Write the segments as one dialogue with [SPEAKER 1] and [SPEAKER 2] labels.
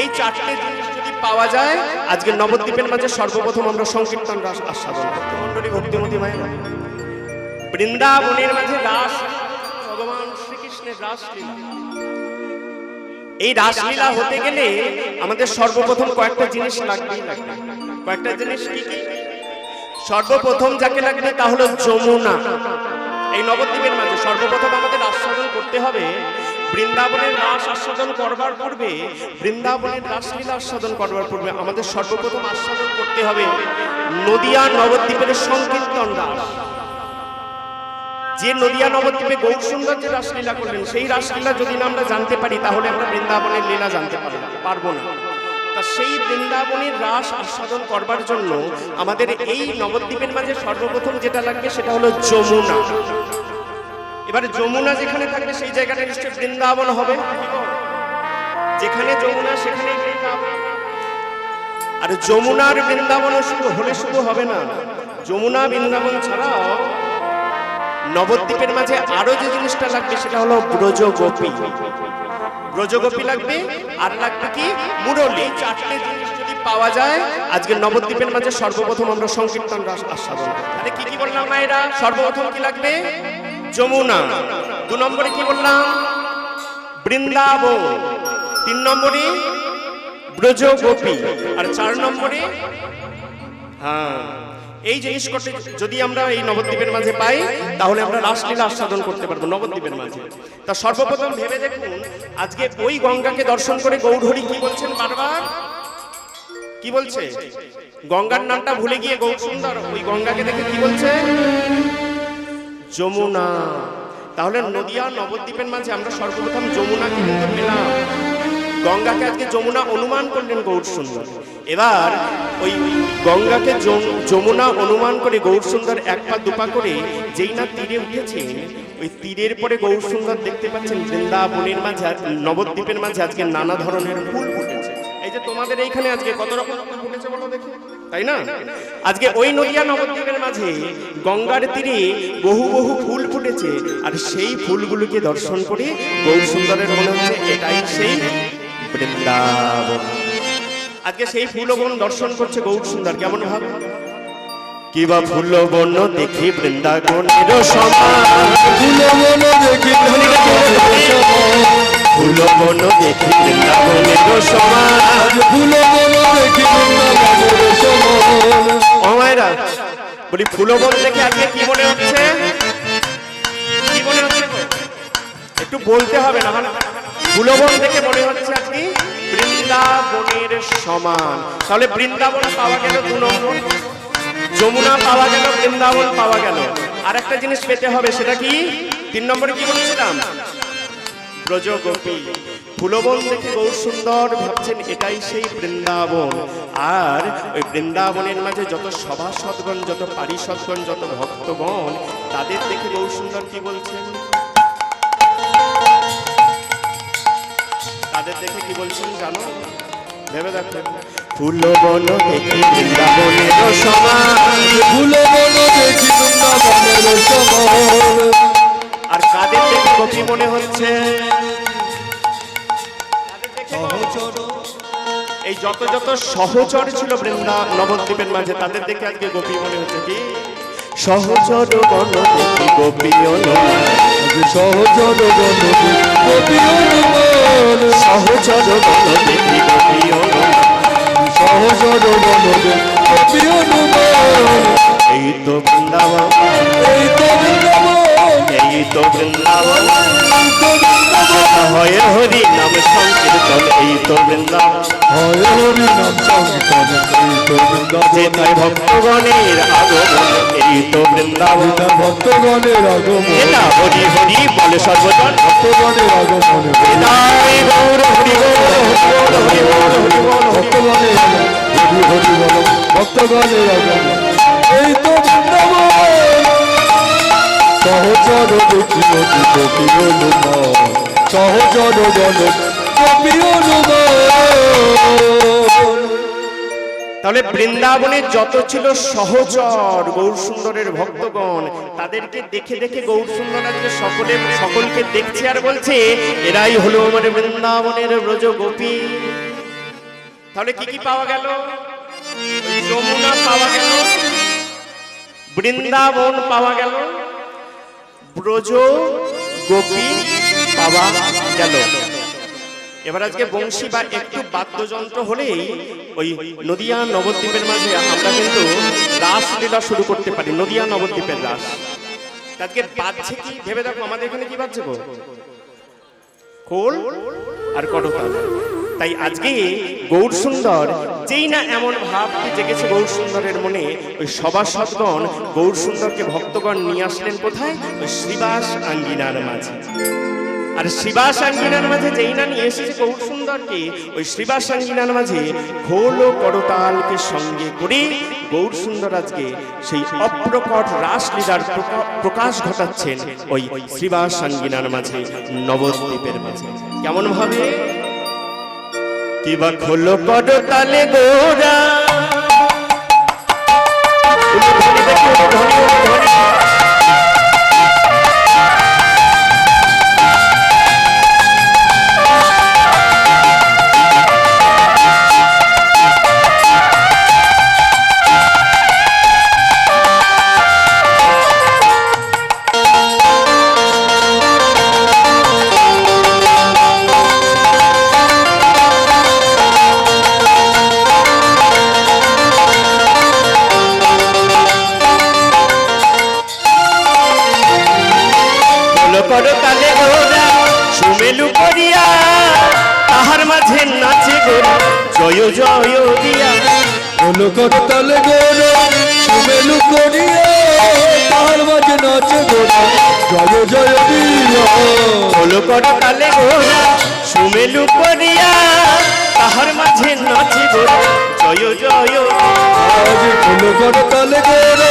[SPEAKER 1] এই চারটে জিনিস যদি পাওয়া যায়, আজকে নবদ্বীপের মাঝে সর্বপ্রথম আমরা সংকীর্তন রাস আস্বাদন করতে মন্ডলী ভক্তিমতী বৃন্দাবনের মাঝে রাস, ভগবান শ্রীকৃষ্ণের রাসলীলা। এই রাসলীলা হতে গেলে আমাদের সর্বপ্রথম কয়েকটা জিনিস লাগবে। কয়েকটা জিনিস কি কি? সর্বপ্রথম যাকে লাগবে তা হলো যমুনা। এই নবদ্বীপের মাঝে সর্বপ্রথম আমাদের আস্বাদন করতে হবে বৃন্দাবনের রাস আস্বাদন করবার পূর্বে, বৃন্দাবনের রাসলীলা আস্বাদন করবার পূর্বে আমাদের সর্বপ্রথম আস্বাদন করতে হবে নদিয়া নবদ্বীপের সংকীর্তন রাস। যে নদিয়া নবদ্বীপে গৌর সুন্দর যে রাসলীলা করলেন, সেই রাসলীলা যদি না আমরা জানতে পারি, তাহলে আমরা বৃন্দাবনের লীলা জানতে পারব না পারব না। তা সেই বৃন্দাবনের রাস আস্বাদন করবার জন্য আমাদের এই নবদ্বীপের মাঝে সর্বপ্রথম যেটা লাগবে সেটা হলো যমুনা। এবারে যমুনা যেখানে থাকবে, সেই জায়গাটা নিশ্চয়ই বৃন্দাবন হবে। যেখানে যমুনা সেখানে আর যমুনার বৃন্দাবন শুধু হলে শুধু হবে না। যমুনা, বৃন্দাবন ছাড়াও নবদ্বীপের মাঝে আরও যে জিনিসটা লাগবে, সেটা হলো ব্রজগোপী। ব্রজগোপী লাগবে, আর লাগবে কি? মুরলি। চারটে জিনিস যদি পাওয়া যায়, আজকে নবদ্বীপের মাঝে সর্বপ্রথম আমরা সংকীর্তন আস্বাদন। তাহলে কি কি বললাম মায়েরা? সর্বপ্রথম কি লাগবে? যমুনা। দু নম্বরে কি বললাম? বৃন্দাবন। তিন নম্বরে ব্রজগোপী। আর চার নম্বরে হ্যাঁ এই জিনিস কটে যদি আমরা এই নবদ্বীপের মাঝে পাই, তাহলে আমরা রাসলীলা আস্বাদন করতে পারব নবদ্বীপের মাঝে। তা সর্বপ্রথম ভেবে দেখুন, আজকে ওই গঙ্গাকে দর্শন করে গৌরহরি কি বলছেন বারবার? কি বলছে? গঙ্গার নামটা ভুলে গিয়ে গৌর সুন্দর ওই গঙ্গাকে দেখে কি বলছে? যমুনা। তাহলে নদিয়া নবদ্বীপের মাঝে আমরা সর্বপ্রথম যমুনাকে কিন্তু পেলাম? গঙ্গাকে আজকে যমুনা অনুমান করলেন গৌর সুন্দর। এবার ওই গঙ্গাকে যমুনা অনুমান করে গৌর সুন্দর এক পা দুপা করে যেই না তীরে উঠেছে, ওই তীরের পরে গৌর সুন্দর দেখতে পাচ্ছেন বৃন্দাবনের মাঝে নবদ্বীপের মাঝে আজকে নানা ধরনের ফুল ফুটেছে। এই যে তোমাদের এইখানে আজকে কত রকম ফুল ফুটেছে বলো দেখি। তাই না? আজকে ওই নদিয়া নবদ্বীপের মাঝে গঙ্গার তীরে বহু বহু ফুল ফুটেছে আর সেই ফুলগুলোকে দর্শন করে গৌর সুন্দরের মনে হচ্ছে এটাই সেই বৃন্দাবন। আজকে সেই ফুলবন দর্শন করছে গৌর সুন্দর কেমন ভাব? কিবা ফুল বন দেখি বৃন্দাবনের সমান।
[SPEAKER 2] ফুল বন দেখি
[SPEAKER 1] ফুল বন দেখি বৃন্দাবনের সমান।
[SPEAKER 2] ফুল বন দেখি বৃন্দাবনের সমান
[SPEAKER 1] বলি ফুল বন দেখে আজকে কি মনে হচ্ছে? একটু বলতে হবে না মানে ফুলবন দেখে মনে হচ্ছে আজকে বৃন্দাবনের সমান। তাহলে বৃন্দাবন পাওয়া গেল দু নম্বর, যমুনা পাওয়া গেল, বৃন্দাবন পাওয়া গেল। আর একটা জিনিস পেতে হবে, সেটা কি? তিন নম্বরে কি বলছিলাম? ব্রজগোপী। ফুলবন দেখে গৌর সুন্দর ভাবছেন এটাই সেই বৃন্দাবন। আর ওই বৃন্দাবনের মাঝে যত সভাসদগণ যত পারিষদগণ যত ভক্তগণ তাদের দেখে গৌর সুন্দর কি বলছেন? তাদের দেখে কি বলছেন জানো? ভেবে দেখো ফুলবন দেখি বৃন্দাবনের সমান
[SPEAKER 2] ফুল বন দেখি বৃন্দাবনের সমান
[SPEAKER 1] আর কাদের দেখে গোপী মনে হচ্ছে? এই যত যত সহচর ছিল বৃন্দা নবদ্বীপের মাঝে, তাদের দেখে আজকে গোপী মনে হচ্ছে কি? সহচর দেখি গোপী।
[SPEAKER 2] সহচর দেখি গোপী
[SPEAKER 1] সহচর দেখি গোপী।
[SPEAKER 2] সহচর দেখি গোপী
[SPEAKER 1] এই তো বৃন্দাবন।
[SPEAKER 2] এই তো বৃন্দাবন।
[SPEAKER 1] এই তো বৃন্দাবন। হয় হরি নাম সংকীর্তন, এই তো বৃন্দাবন
[SPEAKER 2] হয় হরি নাম সংকীর্তন এই তো বৃন্দাবন
[SPEAKER 1] যেথায় ভক্তগণের আগমন, এই তো বৃন্দাবন।
[SPEAKER 2] এটা ভক্তগণের আগমন
[SPEAKER 1] এটা হরি হরি বলে সর্বজন।
[SPEAKER 2] ভক্তগণের আগমন
[SPEAKER 1] বিদায় গৌর হরি গৌর। হরি গৌর হরি গৌর হরি হরি
[SPEAKER 2] ভক্তগণের হরি হরি
[SPEAKER 1] তাহলে বৃন্দাবনের যত ছিল সহচর গৌর সুন্দরের ভক্তগণ, তাদেরকে দেখে দেখে গৌর সুন্দর সকলে সকলকে দেখছে আর বলছে, এরাই হলো আমার বৃন্দাবনের ব্রজ গোপী। তাহলে কি কি পাওয়া গেল? যমুনা পাওয়া গেল, বৃন্দাবন পাওয়া গেল, ব্রজ গোপী পাওয়া গেল। এবার আজকে বংশী বা একটু বাদ্যযন্ত্র হলেই ওই নদিয়া নবদ্বীপের মাঝে আমরা কিন্তু রাসলীলা শুরু করতে পারি, নদিয়া নবদ্বীপের রাস। আজকে বাজছে কি? ভেবে দেখো, আমাদের এখানে কি বাজছে গো? খোল আর করতাল। তাই আজকে গৌর সুন্দর, যেই না এমন ভাব জেগেছে গৌর সুন্দরের মনে, ওই সবার সভাসদগণ গৌর সুন্দরকে ভক্তগণ নিয়ে আসলেন কোথায়? ওই শ্রীবাস আঙ্গিনার মাঝে। আর শ্রীবাস আঙ্গিনার মাঝে যেই না নিয়ে এসেছে গৌর সুন্দরকে, ওই শ্রীবাস আঙ্গিনার মাঝে খোল ও করতালকে সঙ্গে করে গৌর সুন্দর আজকে সেই অপ্রকট রাসলীলার প্রকা- প্রকাশ ঘটাচ্ছেন ওই শ্রীবাস আঙ্গিনার মাঝে, নবদ্বীপের মাঝে। কেমন ভাবে? কিবা খোলো করতালে গোরা।
[SPEAKER 2] হলো করতালে গোরা সুমেলু করিয়া তাহার মাঝে নাচে গোরা জয় জয় দিয়া
[SPEAKER 1] বলো করো কালে গোরা সুমেলু করিয়া তাহার মাঝে নাচে গোরা জয় জয়
[SPEAKER 2] আজ হলো করতালে গোরা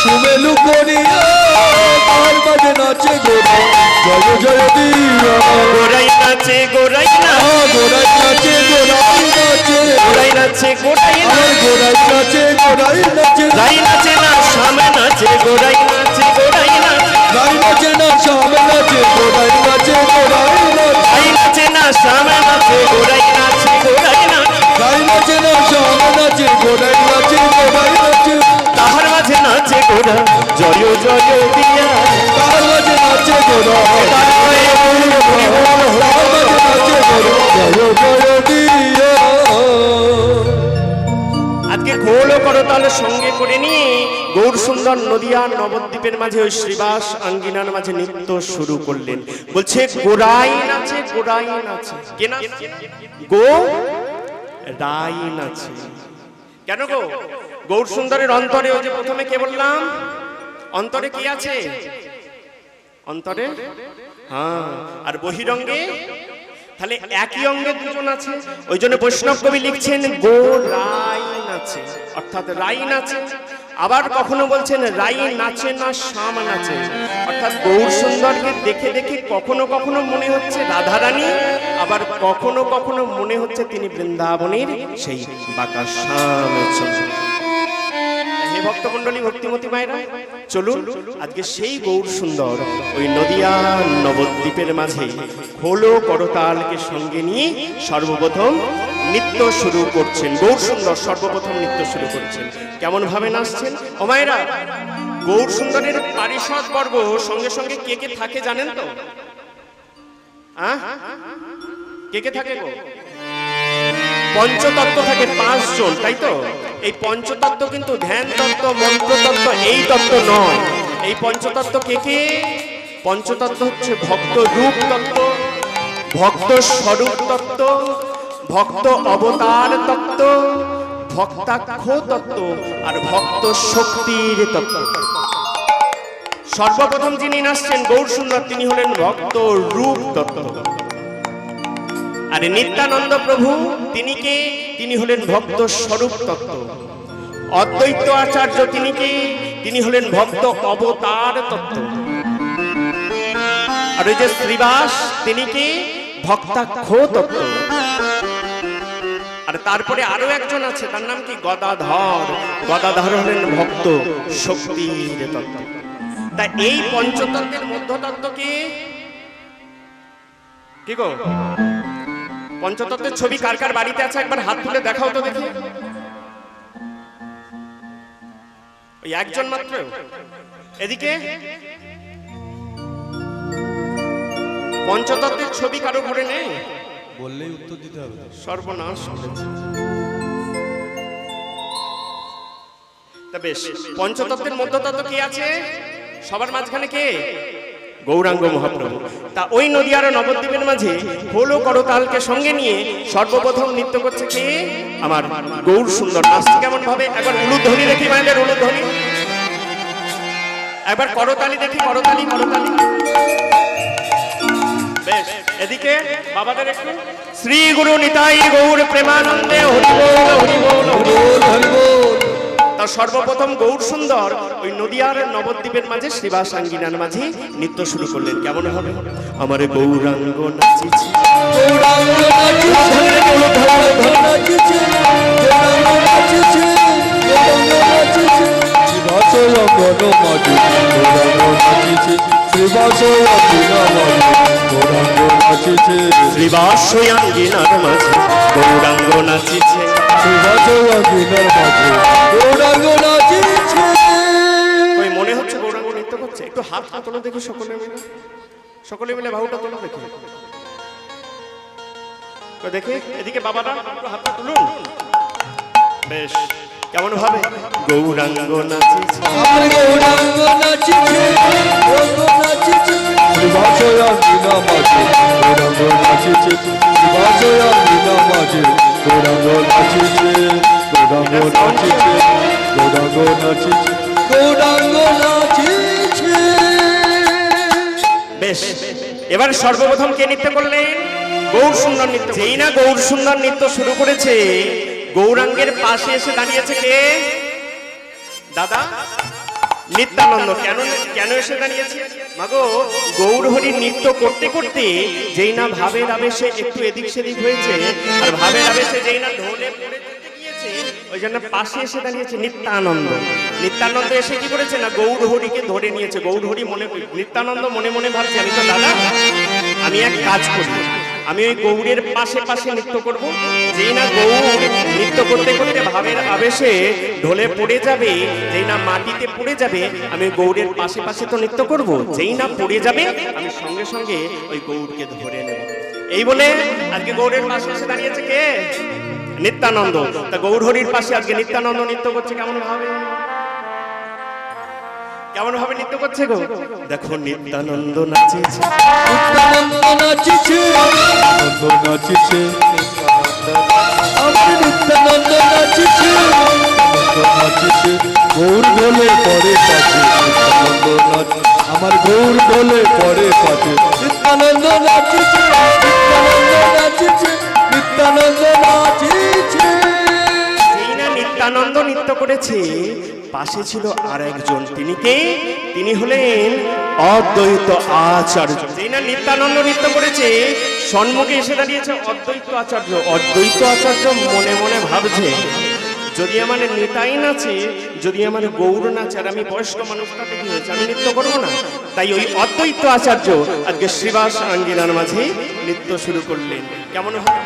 [SPEAKER 2] সুমেলু করিয়া মাঝে নাচে গোরা জয় জয় দিয়া
[SPEAKER 1] গোরাই নাচে গোরাই না
[SPEAKER 2] গোরাই নাচে গোরাই নাচে
[SPEAKER 1] গোরাই নাচে গোরাই
[SPEAKER 2] নাচে গোরাই নাচে
[SPEAKER 1] রাই নাচে না নাচে গোরাই নাচে গোরাই নাচে
[SPEAKER 2] গাই নাচে না সামনে নাচে গোরাই নাচে গোরাই নাচে
[SPEAKER 1] রাই নাচে না নাচে গোরাই নাচে গোরাই নাচে
[SPEAKER 2] নাচে না সামনে নাচে গোরাই নাচে গোরাই নাচে
[SPEAKER 1] তাহার মাঝে নাচে গোরা জয় জয় দিয়া সঙ্গে করে নিয়ে গৌর সুন্দর নদিয়া নবদ্বীপের মাঝে ওই শ্রীবাস আঙ্গিনার মাঝে নৃত্য শুরু করলেন। বলছে গোরাই নাচে। কে নাচে? গো রাই নাচে। কেন গো? গৌর সুন্দরের অন্তরে ওই যে প্রথমে কে বললাম? অন্তরে কি আছে? অন্তরে? হ্যাঁ। আর বহিরঙ্গে? তাহলে একই অঙ্গে দুজন আছে? ওই জন্য বৈষ্ণব কবি লিখছেন গো রাইন আছে। অর্থাৎ রাইন আছে। আবার কখনো বলছেন রাই নাচে না শ্যাম নাচে অর্থাৎ গৌর সুন্দরকে দেখে দেখে কখনো কখনো মনে হচ্ছে রাধারানী আবার কখনো কখনো মনে হচ্ছে তিনি বৃন্দাবনের সেই বাঁকা শ্যাম হে ভক্তমন্ডলী ভক্তিমতী মায়েরা, চলুন আজকে সেই গৌর সুন্দর ওই নদিয়া নবদ্বীপের মাঝে খোলো করতালকে সঙ্গে নিয়ে সর্বপ্রথম নৃত্য শুরু করছেন। গৌর সুন্দর সর্বপ্রথম নৃত্য শুরু করছেন। কেমন ভাবে নাচছেন? ও মায়েরা, গৌর সুন্দরের পারিষদ বর্গ সঙ্গে সঙ্গে কে কে থাকে জানেন তো? কে কে থাকে পঞ্চতত্ত্ব থাকে পাঁচজন, তাই তো? এই পঞ্চতত্ত্ব কিন্তু ধ্যান তত্ত্ব, মন্ত্র তত্ত্ব, এই তত্ত্ব নয়। এই পঞ্চতত্ত্ব কে কে? পঞ্চতত্ত্ব হচ্ছে ভক্ত রূপ তত্ত্ব, ভক্ত স্বরূপ তত্ত্ব, ভক্ত অবতার তত্ত্ব, ভক্তাক্ষ তত্ত্ব আর ভক্ত শক্তির তত্ত্ব। সর্বপ্রথম যিনি নাচছেন গৌর সুন্দর, তিনি হলেন ভক্ত রূপ তত্ত্ব। আর নিত্যানন্দ প্রভু, তিনি কে? তিনি হলেন ভক্ত স্বরূপ তত্ত্ব। অদ্বৈত আচার্য তিনি কি? তিনি হলেন ভক্ত অবতার তত্ত্ব। আর ওই যে শ্রীবাস, তিনি কে? ভক্তাক্ষ তত্ত্ব। আর তারপরে আরও একজন আছে, তার নাম কি? গদাধর। গদাধর হলেন ভক্ত শক্তির তত্ত্ব। তা এই পঞ্চতত্ত্বের মধ্যতত্ত্ব কে? কি গো? পঞ্চতত্ত্বের ছবি কার কার বাড়িতে আছে? একবার হাত তুলে দেখাও তো দেখি। ওই একজন মাত্র। এদিকে? পঞ্চতত্ত্বের ছবি কারও ঘরে নেই?
[SPEAKER 2] বললেই উত্তর দিতে হবে
[SPEAKER 1] সর্বনাশ করেছে। তা বেশ পঞ্চতত্ত্বের মধ্যতত্ত্ব কি আছে? সবার মাঝখানে কে? গৌরাঙ্গ মহাপ্রভু। তা ওই নদীয়ার নবদ্বীপের মাঝে হলো করতালকে সঙ্গে নিয়ে সর্বপ্রথম নৃত্য করছে কে? আমার গৌর সুন্দর নাচটি কেমন ভাবে? একবার উলুধ্বনি দেখি মায়েদের উলুধ্বনি। একবার করতালি দেখি করতালি করতালি। বেশ, এদিকে বাবাদের একটু। শ্রী গুরু নিতাই গৌর প্রেমানন্দে হরি বল হরি বল তার সর্বপ্রথম গৌর সুন্দর ওই নদিয়ার নবদ্বীপের মাঝে শ্রীবাস আঙ্গিনার মাঝে নৃত্য শুরু করলেন। কেমন হবে? আমার গৌরাঙ্গ নাচিছি।
[SPEAKER 2] গৌরাঙ্গ নাচিছে, গৌরাঙ্গ নাচিছে, গৌরাঙ্গ নাচিছে, শ্রীবাসয় মাঝে গৌরাঙ্গ নাচিছে,
[SPEAKER 1] ওই মনে হচ্ছে গৌরাঙ্গ নৃত্য করছে? একটু হাতটা তোলো দেখি সকলে মিলে। সকলে মিলে বাহুটা তোলো দেখি। দেখি এদিকে বাবারা একটু হাতটা তুলুন। বেশ কেমন ভাবে? গৌরাঙ্গ
[SPEAKER 2] আমার গৌরাঙ্গ নাচিছে, গৌরাঙ্গ।
[SPEAKER 1] বেশ, এবার সর্বপ্রথম কে নৃত্য করলেন? গৌর সুন্দর নৃত্য যেই না গৌর সুন্দর নৃত্য শুরু করেছে, গৌরাঙ্গের পাশে এসে দাঁড়িয়েছে কে? দাদা? নিত্যানন্দ। কেন কেন এসে দাঁড়িয়েছে মাগো গৌর হরি নৃত্য করতে করতে যেই না ভাবের আবেশে একটু এদিক সেদিক হয়েছে, আর ভাবের আবেশে যেই না ঢোলে ওই জন্য পাশে এসে দাঁড়িয়েছে নিত্যানন্দ। নিত্যানন্দ এসে কি করেছে না, গৌরহরিকে ধরে নিয়েছে। গৌরহরি মনে, নিত্যানন্দ মনে মনে ভাবছে, আমি তো দাদা, আমি এক কাজ করি আমি ওই গৌরের পাশে পাশে নৃত্য করব। যেই না গৌর নৃত্য করতে করতে ভাবের আবেশে ঢলে পড়ে যাবে, যেই না মাটিতে পড়ে যাবে, আমি গৌরের পাশে পাশে তো নৃত্য করব। যেই না পড়ে যাবে, আমি সঙ্গে সঙ্গে ওই গৌরকে ধরে নেব। এই বলে আজকে গৌরের পাশে এসে দাঁড়িয়েছে কে? নিত্যানন্দ। তা গৌর হরির পাশে আজকে নিত্যানন্দ নৃত্য করছে কেমন ভাবে কেমন ভাবে নৃত্য করছে গো? দেখো নিত্যানন্দ নাচেছে।
[SPEAKER 2] নিত্যানন্দ নাচিছে, নাচিছে, নিত্যানন্দ নাচিছে, নাচিছে, গৌর ঢোলে পরে পাছে নিত্যানন্দ নাচ আমার গৌর ঢোলে পরে পাছে নিত্যানন্দ নাচিছে নিত্যানন্দ নাচিছে নিত্যানন্দ নাচিছে।
[SPEAKER 1] নিত্যানন্দ নৃত্য করেছে। পাশে ছিল আর একজন তিনি কে? তিনি হলেন অদ্বৈত আচার্য। যেই না নিত্যানন্দ নৃত্য করেছে, সম্মুখে এসে দাঁড়িয়েছে অদ্বৈত আচার্য। অদ্বৈত আচার্য মনে মনে ভাবছে, যদি আমার নেতাই নাচে, যদি আমার গৌর নাচে, আর আমি বয়স্ক মানুষটাতে কি হয়েছে আমি নৃত্য করব না? তাই ওই অদ্বৈত আচার্য আজকে শ্রীবাস আঙ্গিনার মাঝে নৃত্য শুরু করলেন। কেমন হয়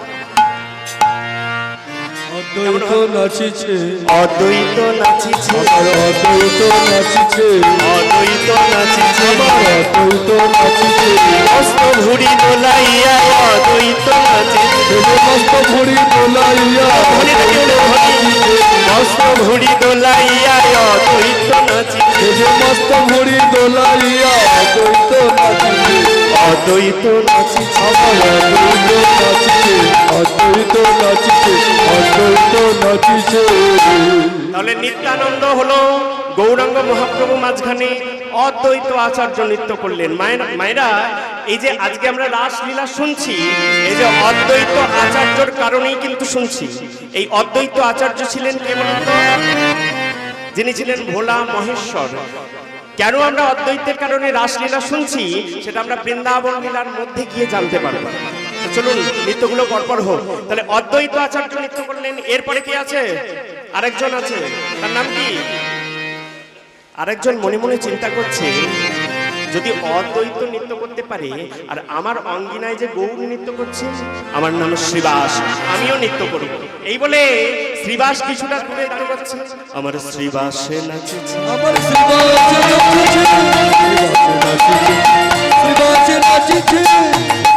[SPEAKER 2] অদ্বৈত নাচিছে।
[SPEAKER 1] অদ্বৈত নাচিছে।
[SPEAKER 2] আমার অদ্বৈত নাচিছে।
[SPEAKER 1] অদ্বৈত নাচিছে।
[SPEAKER 2] আমার অদ্বৈত নাচিছে।
[SPEAKER 1] মস্ত ভুড়ি দোলাইয়া অদ্বৈত নাচিছে।
[SPEAKER 2] মস্ত ভুড়ি দোলাইয়া।
[SPEAKER 1] মস্ত ভুড়ি দোলাইয়া অদ্বৈত নাচিছে।
[SPEAKER 2] মস্ত ভুড়ি দোলাইয়া অদ্বৈত নাচিছে।
[SPEAKER 1] অদ্বৈত তাহলে নিত্যানন্দ হলো গৌরাঙ্গ মহাপ্রভু মাঝখানে অদ্বৈত আচার্য নৃত্য করলেন। মায়ের এই যে আজকে আমরা রাসলীলা শুনছি, এই যে অদ্বৈত আচার্যর কারণেই কিন্তু শুনছি। এই অদ্বৈত আচার্য ছিলেন কে বলুন যিনি ছিলেন ভোলা মহেশ্বর। কেন আমরা অদ্বৈতের কারণে রাসলীলা শুনছি সেটা আমরা বৃন্দাবন লীলার মধ্যে গিয়ে জানতে পারব। চলুন, নৃত্যগুলো পরপর হোক। তাহলে অদ্বৈত আচার্য নৃত্য করলেন, এরপরে কি আছে? আরেকজন আছে। তার নাম কি? আরেকজন মনে মনে চিন্তা করছে যদি অদ্বৈত নৃত্য করতে পারে আর আমার অঙ্গিনায় যে গৌর নৃত্য করছে আমার নাম শ্রীবাস আমিও নৃত্য করব। এই বলে শ্রীবাস কিছুটা দূরে দাঁড়িয়ে করছে। আমার শ্রীবাসে নাচেছে।
[SPEAKER 2] আমার শ্রীবাসে নাচিছে। শ্রীবাসে নাচিছে।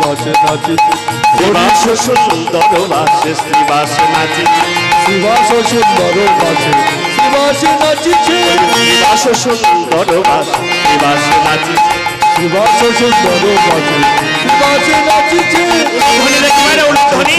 [SPEAKER 2] বাসে নাচিছে।
[SPEAKER 1] শ্রীবাস সুন্দর বাসে শ্রীবাস নাচেছে।
[SPEAKER 2] শ্রীবাস সুন্দর বাসে। শ্রীবাসে নাচিছে।
[SPEAKER 1] শ্রীবাস সুন্দর বাস। শ্রীবাস নাচেছে
[SPEAKER 2] শ্রীবাস সুন্দর বাসে শ্রীবাসে নাচিছে
[SPEAKER 1] ধ্বনি দেখি মানে ধ্বনি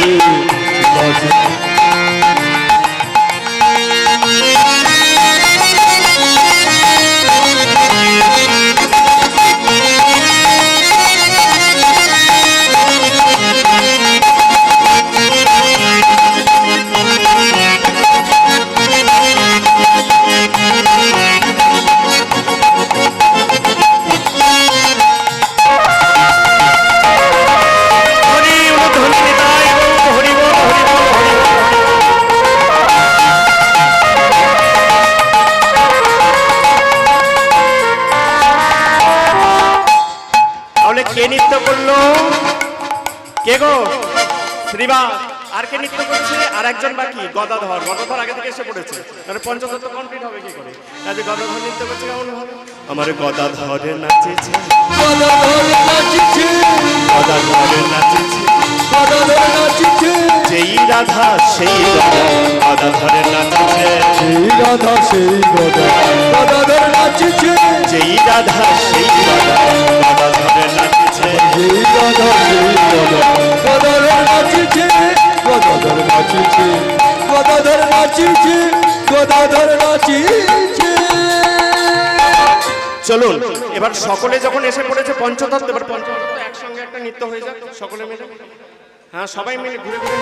[SPEAKER 1] তাহলে কে নৃত্য করল? কে গো? শ্রীবাস। আর কে নৃত্য করছে? আর একজন বাকি গদাধর। গদাধর আগে থেকে এসে পড়েছে। তাহলে পঞ্চদত্ত কমপ্লিট হবে কি করে? কাজে গদাধর নৃত্য করছে কেমন হবে আমার গদাধরে নাচেছে।
[SPEAKER 2] গদাধর নাচিছে।
[SPEAKER 1] গদাধরে নাচেছে।
[SPEAKER 2] গদাধর নাচিছে।
[SPEAKER 1] যেই রাধা সেই রাধা গদাধরে নাচেছে।
[SPEAKER 2] সেই রাধা সেই গদা। গদাধর নাচিছে।
[SPEAKER 1] যেই রাধা সেই রাধা গদাধর নাচিছে
[SPEAKER 2] গদাধর নাচিছে গদাধর নাচিছে গদাধর নাচিছে
[SPEAKER 1] চলুন। এবার সকলে যখন এসে পড়েছে পঞ্চতত্ত্ব এবার পঞ্চতত্ত্ব একসঙ্গে একটা নৃত্য হয়ে যাক সকলে মিলে। হ্যাঁ সবাই মিলে ঘুরে ঘুরে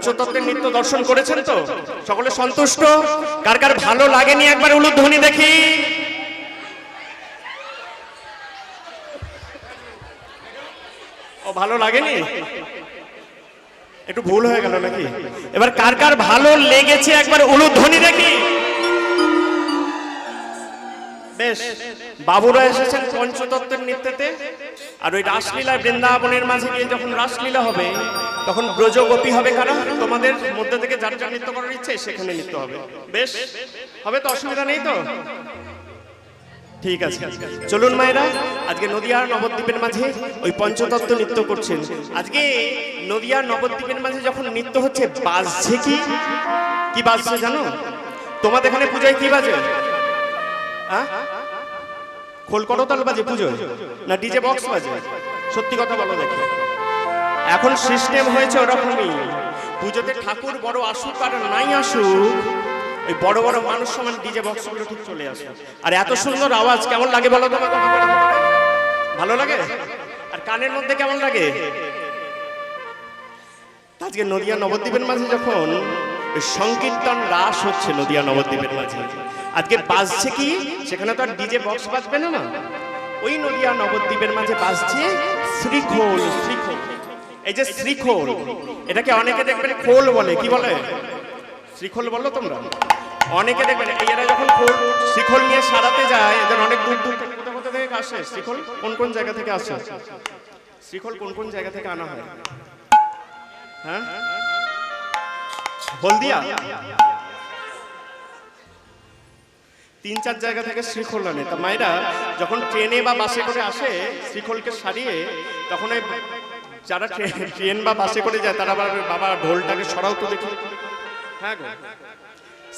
[SPEAKER 1] পঞ্চতত্ত্বের নৃত্য দর্শন করেছেন তো? সকলে সন্তুষ্ট? কার কার ভালো লাগেনি একবার উলুধ্বনি দেখি। ও, ভালো লাগেনি? একটু ভুল হয়ে গেল নাকি? এবার কার কার ভালো লেগেছে একবার উলুধ্বনি দেখি। বেশ, বাবুরা এসেছেন পঞ্চতত্ত্বের নৃত্যতে আর ওই রাসলীলা বৃন্দাবনের মাঝে গিয়ে যখন রাসলীলা হবে, তখন ব্রজগোপী হবে কারা? তোমাদের মধ্যে থেকে যার যার নৃত্য করার ইচ্ছে, সেখানে নৃত্য হবে। বেশ, হবে তো, অসুবিধা নেই তো? ঠিক আছে। চলুন মায়েরা, আজকে নদিয়ার নবদ্বীপের মাঝে ওই পঞ্চতত্ত্ব নৃত্য করছেন। আজকে নদিয়ার নবদ্বীপের মাঝে যখন নৃত্য হচ্ছে, বাজছে কি? কি বাজছে জানো? তোমাদের এখানে পূজায় কি বাজে? খোল করতাল বাজে পুজোয় না, ডিজে বক্স বাজে। সত্যি কথা বলো দেখো। এখন সিস্টেম হয়েছে ওরকমই। পুজোতে ঠাকুর বড় আসুক আর নাই আসুক ওই বড় বড় মানুষ সমান ডিজে বক্স ঠিক চলে আসে। আর এত সুন্দর আওয়াজ, কেমন লাগে বলো তোমার ভালো লাগে? আর কানের মধ্যে কেমন লাগে? আজকে নদিয়া নবদ্বীপের মাঝে যখন সংকীর্তন রাস হচ্ছে নদিয়া নবদ্বীপের মাঝে আজকে বাজছে কি সেখানে তো আর ডিজে বক্স বাজবে না না ওই নদিয়া নবদ্বীপের মাঝে বাজছে শ্রীখোল শ্রীখোল এই যে শ্রীখোল এটাকে অনেকে দেখবেন খোল বলে কি বলে শ্রীখোল বলো তোমরা অনেকে দেখবেন এরা যখন খোল শ্রীখোল নিয়ে সারাতে যায় এদের অনেক দূর দূর থেকে কোথা কোথা থেকে আসে শ্রীখোল কোন কোন জায়গা থেকে আসে শ্রীখোল কোন কোন জায়গা থেকে আনা হয় হ্যাঁ হলদিয়া তিন চার জায়গা থেকে শ্রীখোল আনে তা মায়েরা যখন ট্রেনে বা বাসে করে আসে, শ্রীখোলকে সারিয়ে তখন ওই যারা ট্রে- ট্রেন বা বাসে করে যায়, তারা আবার বাবা ঢোলটাকে সরাও তো দেখি। হ্যাঁ গো।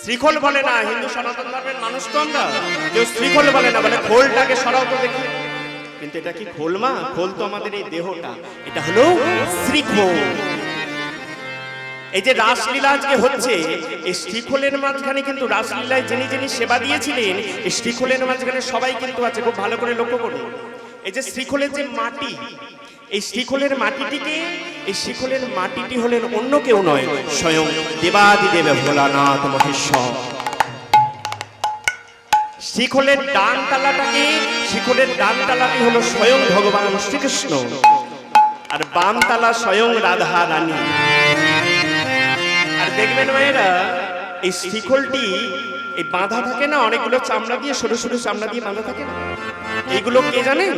[SPEAKER 1] শ্রীখোল বলে না, হিন্দু সনাতন ধর্মের মানুষ তো আমরা। কেউ শ্রীখোল বলে না, বলে খোলটাকে সরাও তো দেখি। কিন্তু এটা কি খোল মা? খোল তো আমাদের এই দেহটা। এটা হলো শ্রীখোল। এই যে রাসলীলা আজকে হচ্ছে, এই শ্রীখোলের মাঝখানে কিন্তু রাসলীলায় যিনি যিনি সেবা দিয়েছিলেন, এই শ্রীখোলের মাঝখানে সবাই কিন্তু আছে, খুব ভালো করে লক্ষ্য করুন। এই যে শ্রীখোলের যে মাটি, এই শ্রীখোলের মাটিটিকে, এই শ্রীখোলের মাটিটি হলেন অন্য কেউ নয়, স্বয়ং দেবাদিদেব ভোলানাথ মহেশ্বর। শিখলের ডান তালাটাকে শিখলের ডান তালাটি হলো স্বয়ং ভগবান শ্রীকৃষ্ণ। আর বাম তালা স্বয়ং রাধা রানী আর দেখবেন মায়েরা এই শিখলটি এই বাঁধা থাকে না, অনেকগুলো চামড়া দিয়ে সরু সরু চামড়া দিয়ে বাঁধা থাকে না? এইগুলো কে জানেন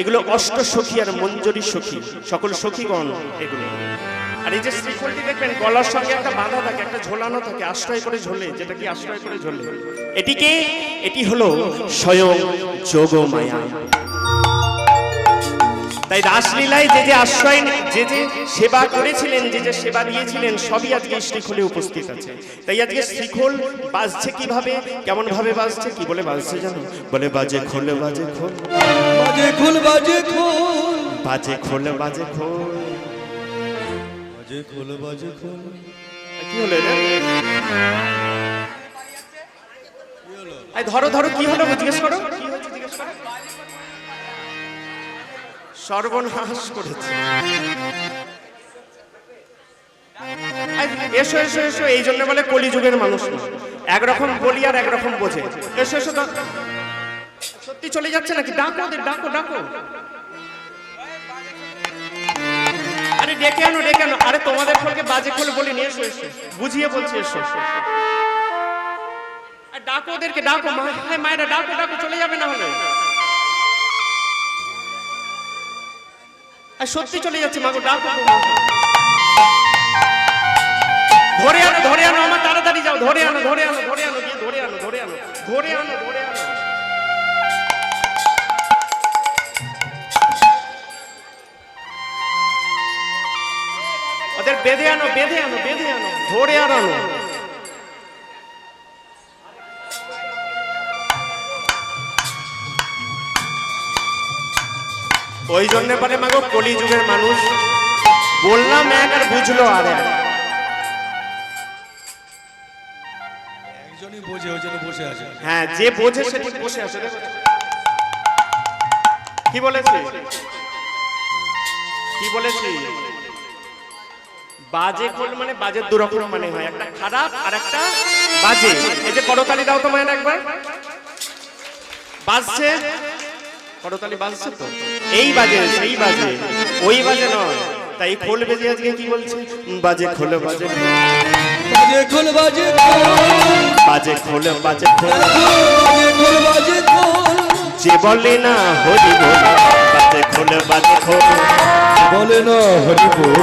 [SPEAKER 1] এগুলো অষ্ট সখী আর মঞ্জরি সখী, সকল সখীগণ এগুলো। আর এই যে শ্রীফলটি দেখবেন, গলার সঙ্গে একটা বাঁধা থাকে, একটা ঝোলানো থাকে, আশ্রয় করে ঝোলে, যেটা কি আশ্রয় করে ঝোলে? এটিকে, এটি হলো স্বয়ং যোগমায়া। তাই রাসলীলায় যে যে আশ্রয় যে যে সেবা করেছিলেন যে যে সেবা দিয়েছিলেন সবই আজকে শ্রীখোলে উপস্থিত আছে। তাই আজকে শ্রীখোল বাজছে কীভাবে? কেমন ভাবে বাজছে? কি বলে বাজছে জানো? বলে বাজে খোলে বাজে খোল।
[SPEAKER 2] বাজে খোল বাজে খোল।
[SPEAKER 1] বাজে খোল বাজে খোল।
[SPEAKER 2] বাজে খোল বাজে খোল।
[SPEAKER 1] কি হলো ধরো ধরো কি হলো? জিজ্ঞেস করো কি জিজ্ঞেস করো। সর্বনাশ করেছে। এসো এসো এসো এই জন্য বলে কলিযুগের মানুষ একরকম বলি আর একরকম বোঝে। এসো এসো সত্যি চলে যাচ্ছে নাকি? ডাকো ওদের ডাকো ডাকো। আরে ডেকে আনো ডেকে আনো। আরে তোমাদের ফলকে বাজে খোলে বলি নিয়ে এসো এসো। বুঝিয়ে বলছি এসো এসো, ডাকো ওদেরকে ডাকো হ্যাঁ মায়েরা ডাকো ডাকো চলে যাবে না হলে। আর সত্যি চলে যাচ্ছে মাগো ডাকো ধরে আনো ধরে আনো, আমার তাড়াতাড়ি যাও, ধরে আনো ধরে আনো ধরে আনো, গিয়ে ধরে আনো ধরে আনো ধরে আনো ধরে আনো। ওদের বেঁধে আনো বেঁধে আনো বেঁধে আনো, ধরে আর আনো। ওই জন্য পারে মাগো কলি যুগের মানুষ। বললাম এক আর বুঝলো আর এক।
[SPEAKER 2] একজনই বোঝে ওই জন্য বসে আছে।
[SPEAKER 1] হ্যাঁ যে বোঝে সে ঠিক বসে আছে। কি বলেছি? কি বলেছি? বাজে খোল মানে বাজের দু রকম মানে হয়। একটা খারাপ আর একটা বাজে। এই যে করতালি দাও তো মায়ের একবার। বাজছে করতালি বাজছে তো। এই বাজে সেই বাজে। ওই বাজে নয়। তাই খোল বেজে আজকে কি বলছে? বাজে খোল বাজে
[SPEAKER 2] বাজে খোল বাজে
[SPEAKER 1] বাজে খোল বাজে খোল।
[SPEAKER 2] বাজে খোল
[SPEAKER 1] যে বলে না হরি বল বাজে খোল বাজে খোল।
[SPEAKER 2] বলে না হরি বল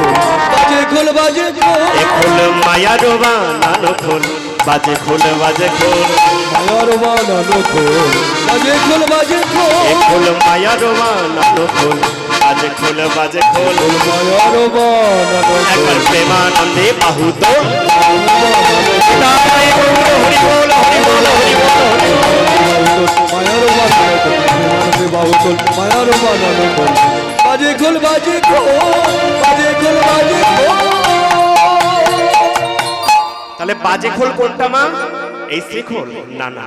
[SPEAKER 2] বাজে খোল বাজে খোল।
[SPEAKER 1] এ খোল মায়ার বানানো খোল বাজে খোল বাজে খোল।
[SPEAKER 2] মায়ার বানানো খোল বাজে খোল বাজে খোল।
[SPEAKER 1] খোল মায়ার বানানো খোল বাজে খোল বাজে খোল।
[SPEAKER 2] মায়ার বানানো
[SPEAKER 1] একবার
[SPEAKER 2] খোল
[SPEAKER 1] প্রেমানন্দে বাহু তো হরি বল হরি বল হরি বল
[SPEAKER 2] মায়ার বানানো খোল মানবে বাহু খোল মায়ার বানানো খোল বাজে খোল বাজে খোল বাজে খোল বাজে খোল।
[SPEAKER 1] তাহলে বাজে খোল কোনটা মা? এই শ্রীখোল? না না।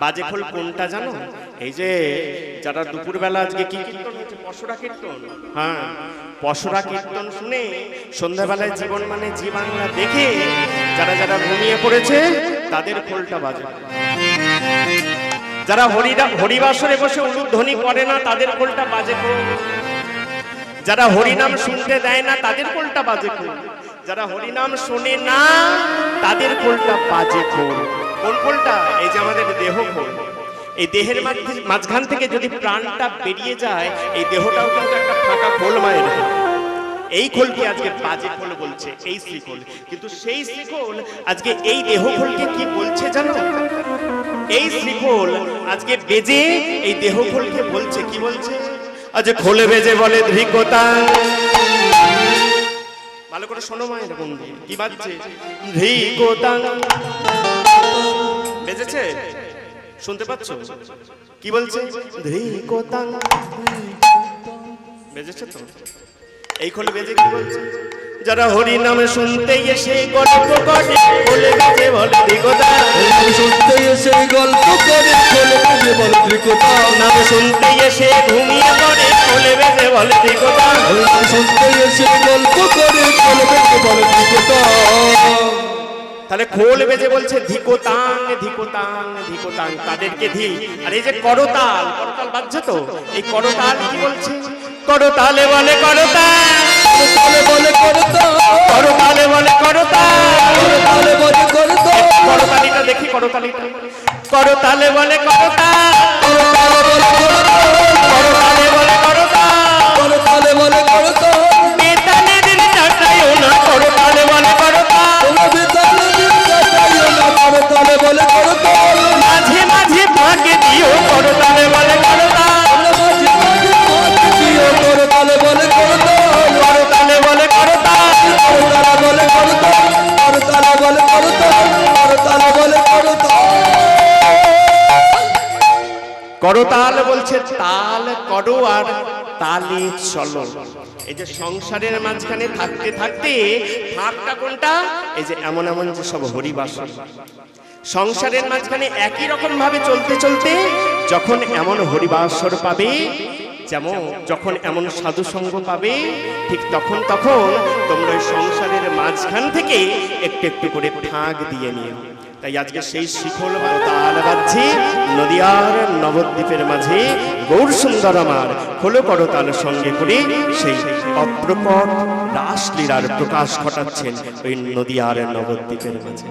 [SPEAKER 1] বাজে খোল কোনটা জানো? এই যে যারা দুপুরবেলা আজকে কি কীর্তন হচ্ছে পশরা কীর্তন? হ্যাঁ পশরা কীর্তন শুনে সন্ধ্যাবেলায় জীবন মানে জি বাংলা দেখে যারা যারা ঘুমিয়ে পড়েছে, তাদের খোলটা বাজে। যারা হরিরা হরিবাসরে বসে উলুধ্বনি করে না, তাদের খোলটা বাজে খোল। যারা হরিনাম শুনতে দেয় না, তাদের কোলটা বাজে খোল। যারা হরিনাম শোনে না, তাদের কোলটা বাজে খোল। কোন কোলটা এই যে আমাদের দেহ এই দেহের মাঝ- মাঝখান থেকে যদি প্রাণটা বেরিয়ে যায়, এই দেহটাও কিন্তু একটা ফাঁকা খোল মায়ের এই খোলকে আজকে বাজে খোল বলছে, এই শ্রীখোল কিন্তু সেই শ্রীখোল আজকে এই দেহ খোলকে কি বলছে জানো? এই শ্রীখোল আজকে বেজে এই দেহ খোলকে বলছে, কি বলছে? আজ খোলে বেজে বলে ধ্রিকতা ভালো করে শোনো মা এরকম দিয়ে। কি বাজছে? ধ্রিকতা বেজেছে? শুনতে পাচ্ছ? কি বলছে? বেজেছে তো? এই খোলে বেজে কি বলছে? যারা হরি নামে শুনতে এসে গল্প করে বলে বেজে বলে ধ্রিকতা
[SPEAKER 2] আমি শুনতে এসে গল্প করে খোলে বেজে বলে ত্রিকতা
[SPEAKER 1] নাম শুনতে এসে ঘুমিয়ে পড়ে খোলে বেজে বলে ধ্রিকতা
[SPEAKER 2] আমি শুনতে এসে গল্প করে খোলে বেজে বলে ত্রিকতা
[SPEAKER 1] তাহলে খোল বেজে বলছে ধিকোতাং ধিকোতাং ধিকোতাং তাদেরকে ধি আর এই যে করতাল করতাল বাজছে তো, এই করতাল কি বলছে? করতালে বলে করতাল।
[SPEAKER 2] তালে বলে করতা
[SPEAKER 1] করতালে বলে করতাল।
[SPEAKER 2] তালে বলে করতা
[SPEAKER 1] করতালিটা দেখি, করতালিটা। করতালে বলে করতাল। করতালে বলে
[SPEAKER 2] বলে করতা
[SPEAKER 1] করতাল বলছে, তাল করো আর তালে চলো। এই যে সংসারের মাঝখানে থাকতে থাকতে ফাঁকটা কোনটা? এই যে এমন এমন যে সব হরিবাসন। সংসারের মাঝখানে একই রকম ভাবে চলতে চলতে যখন এমন হরিবাসর পাবে, যেমন যখন এমন সাধু সঙ্গ পাবে, ঠিক তখন তখন তোমরা সংসারের মাঝখান থেকে একটু একটু করে ফাঁক দিয়ে নিও। তাই আজকে সেই শিখল তাল বাজছে, নদিয়ার নবদ্বীপের মাঝে গৌর সুন্দর আমার হলো করতাল সঙ্গে করে সেই অপ্রকট রাসলীলার প্রকাশ ঘটাচ্ছেন ওই নদিয়ার নবদ্বীপের মাঝে।